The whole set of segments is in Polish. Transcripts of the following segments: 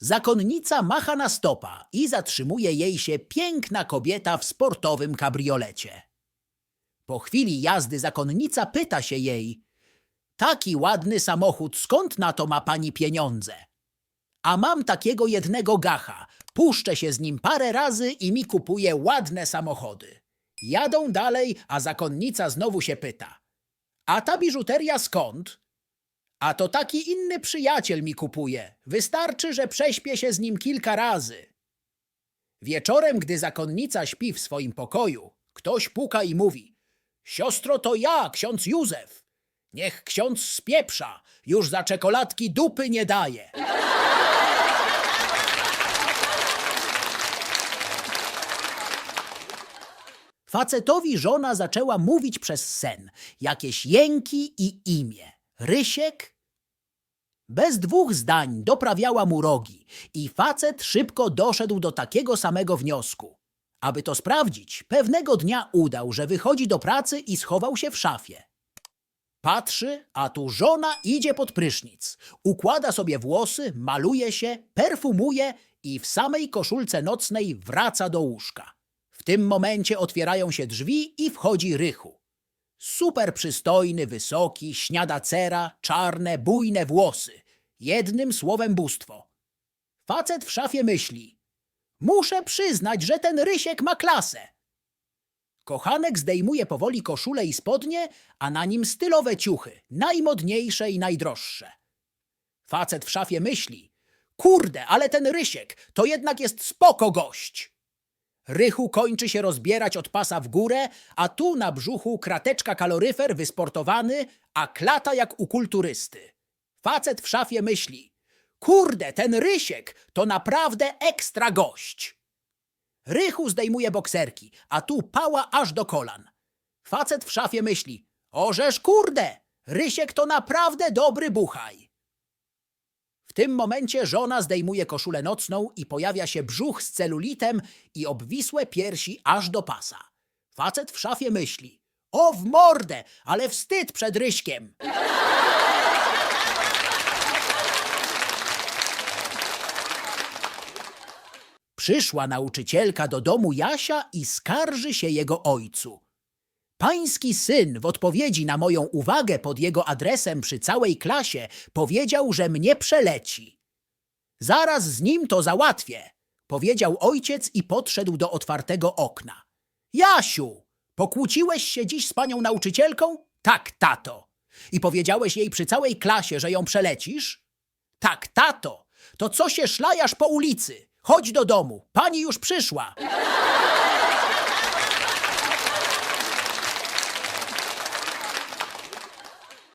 Zakonnica macha na stopa i zatrzymuje jej się piękna kobieta w sportowym kabriolecie. Po chwili jazdy zakonnica pyta się jej: Taki ładny samochód, skąd na to ma pani pieniądze? A mam takiego jednego gacha. Puszczę się z nim parę razy i mi kupuje ładne samochody. Jadą dalej, a zakonnica znowu się pyta. A ta biżuteria skąd? A to taki inny przyjaciel mi kupuje. Wystarczy, że prześpię się z nim kilka razy. Wieczorem, gdy zakonnica śpi w swoim pokoju, ktoś puka i mówi: Siostro, to ja, ksiądz Józef. Niech ksiądz spieprza, już za czekoladki dupy nie daje. Facetowi żona zaczęła mówić przez sen jakieś jęki i imię. Rysiek? Bez dwóch zdań doprawiała mu rogi i facet szybko doszedł do takiego samego wniosku. Aby to sprawdzić, pewnego dnia udał, że wychodzi do pracy i schował się w szafie. Patrzy, a tu żona idzie pod prysznic. Układa sobie włosy, maluje się, perfumuje i w samej koszulce nocnej wraca do łóżka. W tym momencie otwierają się drzwi i wchodzi Rychu. Super przystojny, wysoki, śniadacera, czarne, bujne włosy. Jednym słowem bóstwo. Facet w szafie myśli. Muszę przyznać, że ten Rysiek ma klasę. Kochanek zdejmuje powoli koszulę i spodnie, a na nim stylowe ciuchy, najmodniejsze i najdroższe. Facet w szafie myśli. Kurde, ale ten Rysiek to jednak jest spoko gość. Rychu kończy się rozbierać od pasa w górę, a tu na brzuchu krateczka kaloryfer wysportowany, a klata jak u kulturysty. Facet w szafie myśli. Kurde, ten Rysiek to naprawdę ekstra gość. Rychu zdejmuje bokserki, a tu pała aż do kolan. Facet w szafie myśli. Ożeż kurde, Rysiek to naprawdę dobry buchaj. W tym momencie żona zdejmuje koszulę nocną i pojawia się brzuch z celulitem i obwisłe piersi aż do pasa. Facet w szafie myśli. O w mordę, ale wstyd przed Ryśkiem. Przyszła nauczycielka do domu Jasia i skarży się jego ojcu. Pański syn w odpowiedzi na moją uwagę pod jego adresem przy całej klasie powiedział, że mnie przeleci. Zaraz z nim to załatwię, powiedział ojciec i podszedł do otwartego okna. Jasiu, pokłóciłeś się dziś z panią nauczycielką? Tak, tato. I powiedziałeś jej przy całej klasie, że ją przelecisz? Tak, tato. To co się szlajasz po ulicy? Chodź do domu, pani już przyszła.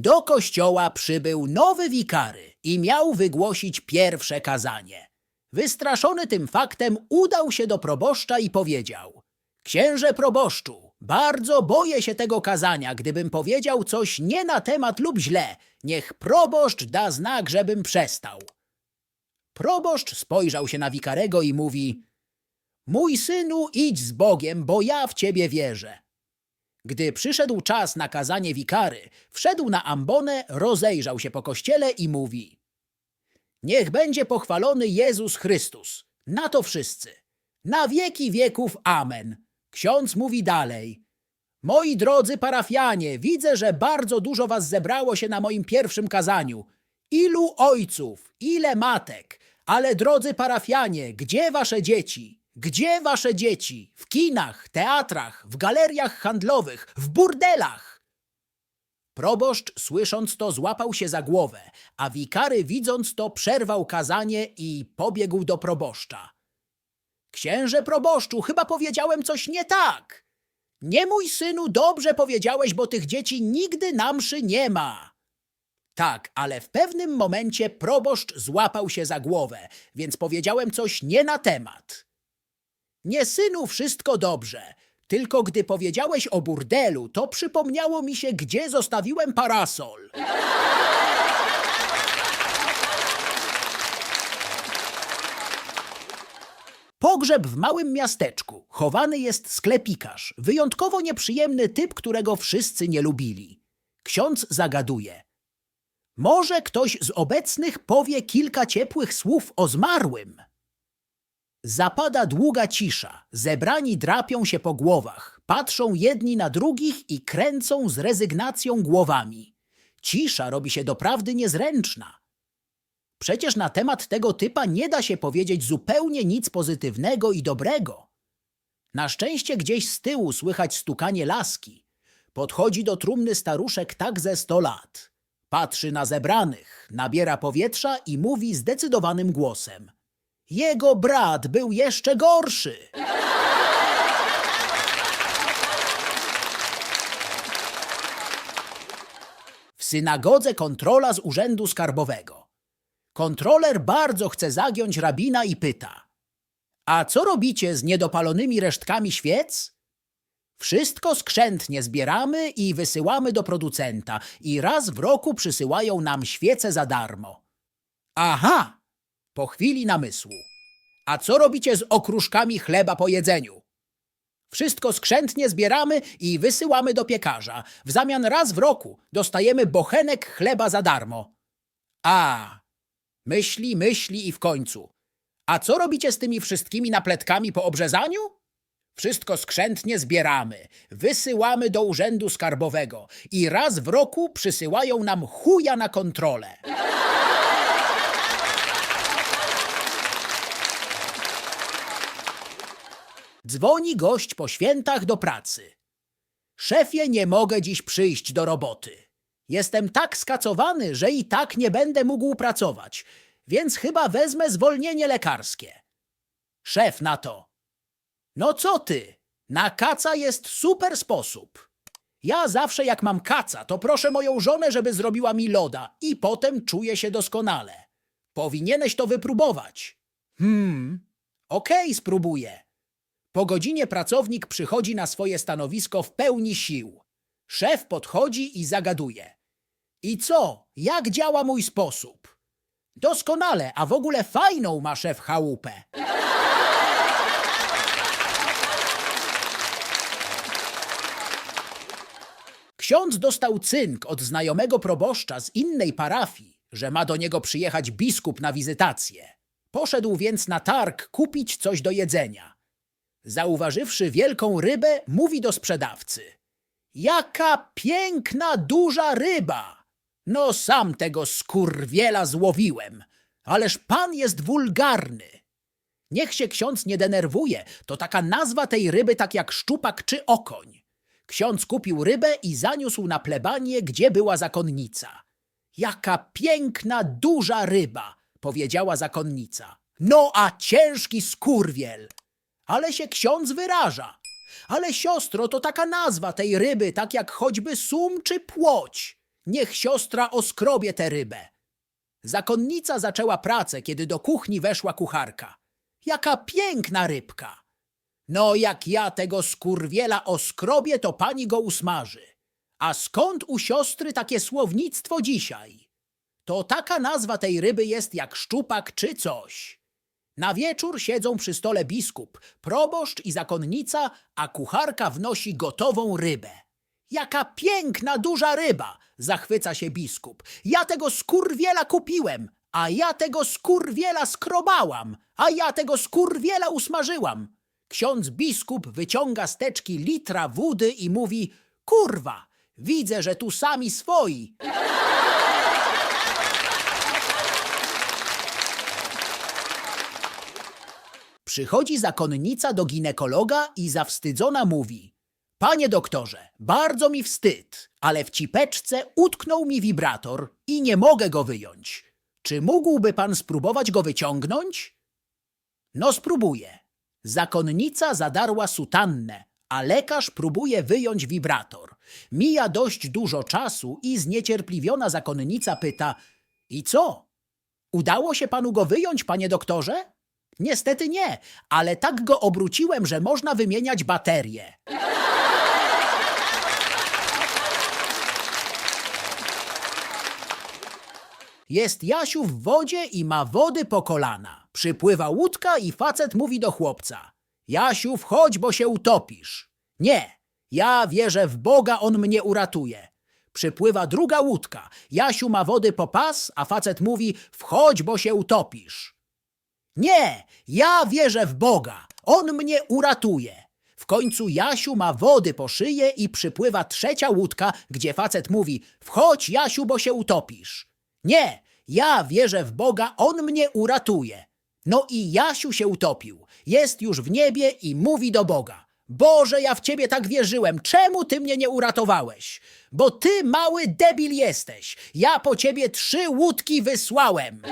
Do kościoła przybył nowy wikary i miał wygłosić pierwsze kazanie. Wystraszony tym faktem udał się do proboszcza i powiedział Księże proboszczu, bardzo boję się tego kazania, gdybym powiedział coś nie na temat lub źle, niech proboszcz da znak, żebym przestał. Proboszcz spojrzał się na wikarego i mówi Mój synu, idź z Bogiem, bo ja w ciebie wierzę. Gdy przyszedł czas na kazanie wikary, wszedł na ambonę, rozejrzał się po kościele i mówi Niech będzie pochwalony Jezus Chrystus. Na to wszyscy. Na wieki wieków amen. Ksiądz mówi dalej. Moi drodzy parafianie, widzę, że bardzo dużo was zebrało się na moim pierwszym kazaniu. Ilu ojców, ile matek, ale drodzy parafianie, gdzie wasze dzieci? Gdzie wasze dzieci? W kinach, teatrach, w galeriach handlowych, w burdelach. Proboszcz, słysząc to, złapał się za głowę, a wikary, widząc to, przerwał kazanie i pobiegł do proboszcza. Księże proboszczu, chyba powiedziałem coś nie tak. Nie mój synu, dobrze powiedziałeś, bo tych dzieci nigdy na mszy nie ma. Tak, ale w pewnym momencie proboszcz złapał się za głowę, więc powiedziałem coś nie na temat. Nie, synu, wszystko dobrze. Tylko gdy powiedziałeś o burdelu, to przypomniało mi się, gdzie zostawiłem parasol. Pogrzeb w małym miasteczku. Chowany jest sklepikarz. Wyjątkowo nieprzyjemny typ, którego wszyscy nie lubili. Ksiądz zagaduje. Może ktoś z obecnych powie kilka ciepłych słów o zmarłym. Zapada długa cisza. Zebrani drapią się po głowach, patrzą jedni na drugich i kręcą z rezygnacją głowami. Cisza robi się doprawdy niezręczna. Przecież na temat tego typa nie da się powiedzieć zupełnie nic pozytywnego i dobrego. Na szczęście gdzieś z tyłu słychać stukanie laski. Podchodzi do trumny staruszek tak ze sto lat. Patrzy na zebranych, nabiera powietrza i mówi zdecydowanym głosem. Jego brat był jeszcze gorszy. W synagodze kontrola z urzędu skarbowego. Kontroler bardzo chce zagiąć rabina i pyta: A co robicie z niedopalonymi resztkami świec? Wszystko skrzętnie zbieramy i wysyłamy do producenta i raz w roku przysyłają nam świece za darmo. Aha! Po chwili namysłu. A co robicie z okruszkami chleba po jedzeniu? Wszystko skrzętnie zbieramy i wysyłamy do piekarza. W zamian raz w roku dostajemy bochenek chleba za darmo. A, myśli, myśli i w końcu. A co robicie z tymi wszystkimi napletkami po obrzezaniu? Wszystko skrzętnie zbieramy, wysyłamy do urzędu skarbowego i raz w roku przysyłają nam chuja na kontrolę. Dzwoni gość po świętach do pracy. Szefie, nie mogę dziś przyjść do roboty. Jestem tak skacowany, że i tak nie będę mógł pracować, więc chyba wezmę zwolnienie lekarskie. Szef na to. No co ty? Na kaca jest super sposób. Ja zawsze jak mam kaca, to proszę moją żonę, żeby zrobiła mi loda i potem czuję się doskonale. Powinieneś to wypróbować. Hmm, okej, spróbuję. Po godzinie pracownik przychodzi na swoje stanowisko w pełni sił. Szef podchodzi i zagaduje. I co? Jak działa mój sposób? Doskonale, a w ogóle fajną ma szef chałupę. Ksiądz dostał cynk od znajomego proboszcza z innej parafii, że ma do niego przyjechać biskup na wizytację. Poszedł więc na targ kupić coś do jedzenia. Zauważywszy wielką rybę, mówi do sprzedawcy. Jaka piękna, duża ryba! No sam tego skurwiela złowiłem, ależ pan jest wulgarny. Niech się ksiądz nie denerwuje, to taka nazwa tej ryby tak jak szczupak czy okoń. Ksiądz kupił rybę i zaniósł na plebanię, gdzie była zakonnica. Jaka piękna, duża ryba, powiedziała zakonnica. No a ciężki skurwiel. Ale się ksiądz wyraża. Ale siostro, to taka nazwa tej ryby, tak jak choćby sum czy płoć. Niech siostra oskrobie tę rybę. Zakonnica zaczęła pracę, kiedy do kuchni weszła kucharka. Jaka piękna rybka! No, jak ja tego skurwiela oskrobię, to pani go usmaży. A skąd u siostry takie słownictwo dzisiaj? To taka nazwa tej ryby jest jak szczupak czy coś. Na wieczór siedzą przy stole biskup, proboszcz i zakonnica, a kucharka wnosi gotową rybę. Jaka piękna, duża ryba! Zachwyca się biskup. Ja tego skurwiela kupiłem, a ja tego skurwiela skrobałam, a ja tego skurwiela usmażyłam. Ksiądz biskup wyciąga z teczki litra wody i mówi: Kurwa, widzę, że tu sami swoi. Przychodzi zakonnica do ginekologa i zawstydzona mówi: Panie doktorze, bardzo mi wstyd, ale w cipeczce utknął mi wibrator i nie mogę go wyjąć. Czy mógłby pan spróbować go wyciągnąć? No spróbuję. Zakonnica zadarła sutannę, a lekarz próbuje wyjąć wibrator. Mija dość dużo czasu i zniecierpliwiona zakonnica pyta: I co? Udało się panu go wyjąć, panie doktorze? Niestety nie, ale tak go obróciłem, że można wymieniać baterie. Jest Jasiu w wodzie i ma wody po kolana. Przypływa łódka i facet mówi do chłopca. Jasiu, wchodź, bo się utopisz. Nie, ja wierzę w Boga, on mnie uratuje. Przypływa druga łódka. Jasiu ma wody po pas, a facet mówi wchodź, bo się utopisz. Nie, ja wierzę w Boga. On mnie uratuje. W końcu Jasiu ma wody po szyję i przypływa trzecia łódka, gdzie facet mówi wchodź Jasiu, bo się utopisz. Nie, ja wierzę w Boga, On mnie uratuje. No i Jasiu się utopił. Jest już w niebie i mówi do Boga. Boże, ja w ciebie tak wierzyłem. Czemu ty mnie nie uratowałeś? Bo ty mały debil jesteś. Ja po ciebie trzy łódki wysłałem.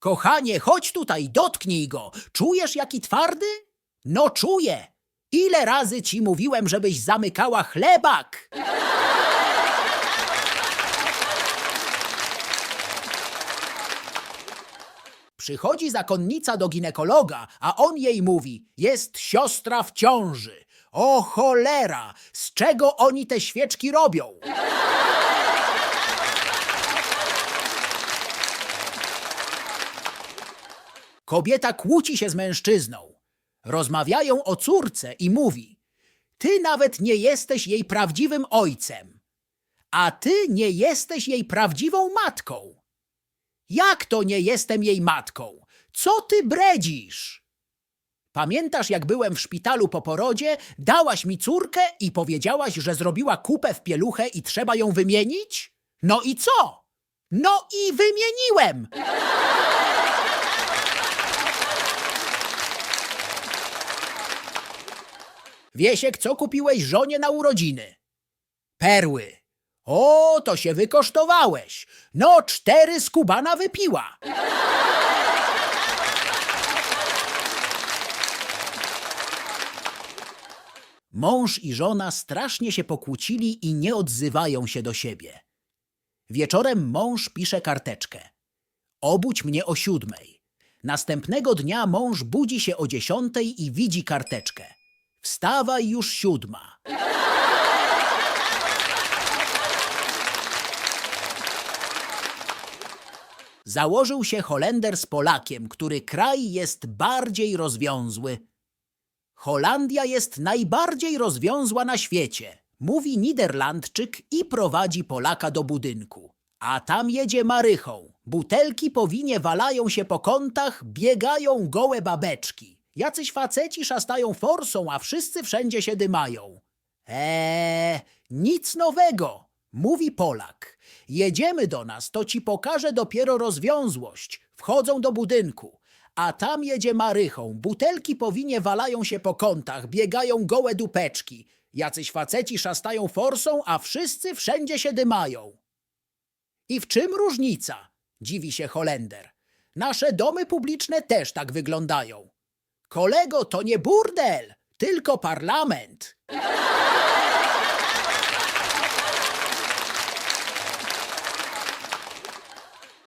Kochanie, chodź tutaj, dotknij go. Czujesz, jaki twardy? No czuję. Ile razy ci mówiłem, żebyś zamykała chlebak? Przychodzi zakonnica do ginekologa, a on jej mówi: Jest siostra w ciąży. O cholera! Z czego oni te świeczki robią? Kobieta kłóci się z mężczyzną. Rozmawiają o córce i mówi: Ty nawet nie jesteś jej prawdziwym ojcem, a ty nie jesteś jej prawdziwą matką. Jak to nie jestem jej matką? Co ty bredzisz? Pamiętasz, jak byłem w szpitalu po porodzie, dałaś mi córkę i powiedziałaś, że zrobiła kupę w pieluchę i trzeba ją wymienić? No i co? No i wymieniłem! Wiesiek, co kupiłeś żonie na urodziny? Perły. O, to się wykosztowałeś. No, cztery z kubana wypiła. Mąż i żona strasznie się pokłócili i nie odzywają się do siebie. Wieczorem mąż pisze karteczkę. Obudź mnie o siódmej. Następnego dnia mąż budzi się o dziesiątej i widzi karteczkę. Wstawaj już siódma. Założył się Holender z Polakiem, który kraj jest bardziej rozwiązły. Holandia jest najbardziej rozwiązła na świecie, mówi Niderlandczyk i prowadzi Polaka do budynku. A tam jedzie Marychą. Butelki po winie walają się po kątach, biegają gołe babeczki. Jacyś faceci szastają forsą, a wszyscy wszędzie się dymają. Eee, nic nowego, mówi Polak. Jedziemy do nas, to ci pokażę dopiero rozwiązłość. Wchodzą do budynku. A tam jedzie Marychą. Butelki po winie walają się po kątach, biegają gołe dupeczki. Jacyś faceci szastają forsą, a wszyscy wszędzie się dymają. I w czym różnica? Dziwi się Holender. Nasze domy publiczne też tak wyglądają. Kolego, to nie burdel, tylko parlament.